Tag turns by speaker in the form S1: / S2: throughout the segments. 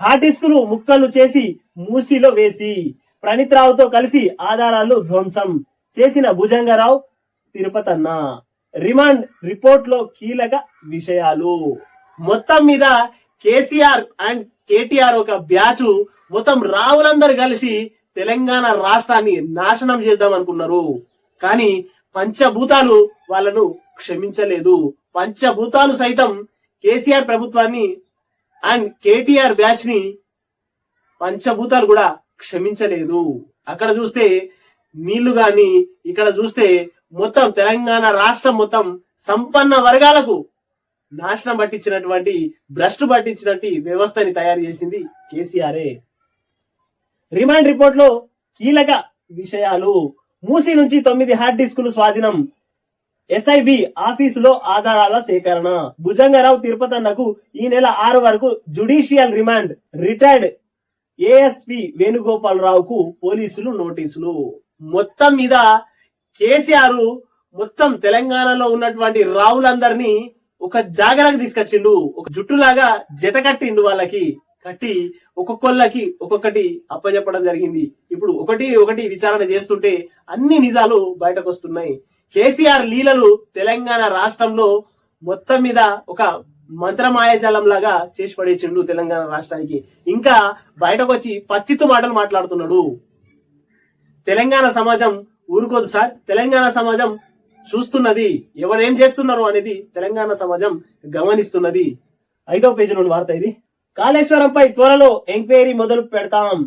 S1: హార్డ్ను ముక్కలు చేసి మూసిలో వేసి ప్రణీత్రావుతో కలిసి ఆధారాలు ధ్వంసం చేసిన భుజంగరావు తిరుపతన్న రిమాండ్ రిపోర్ట్లో కీలక విషయాలు. మొత్తం మీద కేసీఆర్ అండ్ కేటీఆర్ ఒక బ్యాచ్. మొత్తం రావులందరూ కలిసి తెలంగాణ రాష్ట్రాన్ని నాశనం చేద్దాం అనుకున్నారు. కానీ పంచభూతాలు వాళ్ళను క్షమించలేదు. పంచభూతాలు సైతం కేసీఆర్ ప్రభుత్వాన్ని అండ్ కేటీఆర్ బ్యాచ్ని పంచభూతాలు కూడా క్షమించలేదు. అక్కడ చూస్తే నీళ్ళు గాని ఇక్కడ చూస్తే మొత్తం తెలంగాణ రాష్ట్రం మొత్తం సంపన్న వర్గాలకు నాశనం పట్టించినటువంటి భ్రష్టు పట్టించినటువంటి వ్యవస్థని తయారు చేసింది కేసీఆరే. రిమాండ్ రిపోర్ట్లో కీలక విషయాలు. మూసి నుంచి తొమ్మిది హార్డ్ డిస్కులు స్వాధీనం ఎస్ఐబి ఆఫీసులో ఆధారాల సేకరణ. భుజంగరావు తిరుపతన్నకు ఈ నెల ఆరు వరకు జుడిషియల్ రిమాండ్ రిటైర్డ్ ఏఎస్పి వేణుగోపాలరావుకు పోలీసులు నోటీసులు. మొత్తం మీద కేసీఆర్ మొత్తం తెలంగాణలో ఉన్నటువంటి రావులందరినీ ఒక జాగరకు తీసుకొచ్చిండు. ఒక జుట్టులాగా జతకట్టిండు వాళ్ళకి. కట్టి ఒక్కొక్కళ్ళకి ఒక్కొక్కటి అప్పచెప్పడం జరిగింది. ఇప్పుడు ఒకటి ఒకటి విచారణ చేస్తుంటే అన్ని నిజాలు బయటకు వస్తున్నాయి కేసీఆర్ లీలలు తెలంగాణ రాష్ట్రంలో మొత్తం మీద ఒక మంత్రమాయాజాలం లాగా చేసి పడేసిండు తెలంగాణ రాష్ట్రానికి. ఇంకా బయటకు వచ్చి పత్తితో మాటలు మాట్లాడుతున్నాడు. తెలంగాణ సమాజం ఊరుకోదు సార్. తెలంగాణ సమాజం చూస్తున్నది. ఎవరేం చేస్తున్నారు అనేది తెలంగాణ సమాజం గమనిస్తున్నది. ఐదో పేజీలోని వార్త ఇది. కాళేశ్వరంపై త్వరలో ఎంక్వైరీ మొదలు పెడతాం.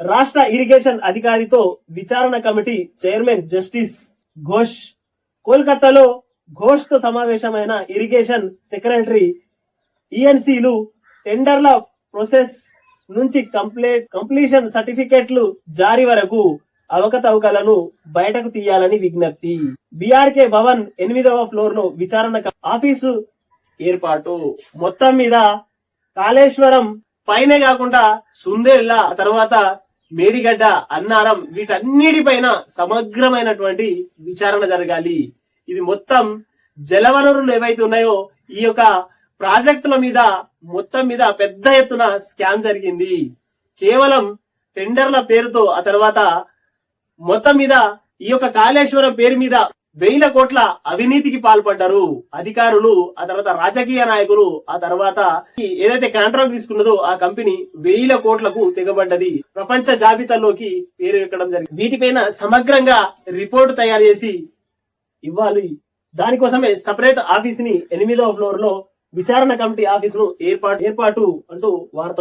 S1: రాష్ట్ర ఇరిగేషన్ అధికారితో విచారణ కమిటీ చైర్మన్ జస్టిస్ ఘోష్ కోల్కతాలో ఘోష్తో సమావేశమైన ఇరిగేషన్ సెక్రటరీ ఈఎన్సీలు టెండర్ల ప్రొసెస్ నుంచి కంప్లీట్ కంప్లీషన్ సర్టిఫికెట్లు జారీ వరకు అవకతవకలను బయటకు తీయాలని విజ్ఞప్తి. బీఆర్కే భవన్ ఎనిమిదవ ఫ్లోర్లో విచారణ ఆఫీసు ఏర్పాటు. మొత్తం మీద కాళేశ్వరం పైనే కాకుండా సుందేళ్ళ తర్వాత మేడిగడ్డ అన్నారం వీటన్నిటిపైన సమగ్రమైనటువంటి విచారణ జరగాలి. ఇది మొత్తం జలవనరులు ఏవైతే ఉన్నాయో ఈ యొక్క ప్రాజెక్టుల మీద మొత్తం మీద పెద్ద ఎత్తున స్కామ్ జరిగింది. కేవలం టెండర్ల పేరుతో ఆ తర్వాత మొత్తం మీద ఈ యొక్క కాళేశ్వరం పేరు మీద వేల కోట్ల అవినీతికి పాల్పడ్డారు అధికారులు ఆ తర్వాత రాజకీయ నాయకులు ఆ తర్వాత ఏదైతే కాంట్రాక్ట్ తీసుకున్నదో ఆ కంపెనీ వేల కోట్లకు తెగబడ్డది. ప్రపంచ జాబితాలోకి పేరు ఎక్కడం జరిగింది. వీటిపైన సమగ్రంగా రిపోర్ట్ తయారు చేసి ఇవ్వాలి. దానికోసమే సపరేట్ ఆఫీస్ని ఎనిమిదవ ఫ్లోర్లో విచారణ కమిటీ ఆఫీసును ఏర్పాటు ఏర్పాటు అంటూ వార్త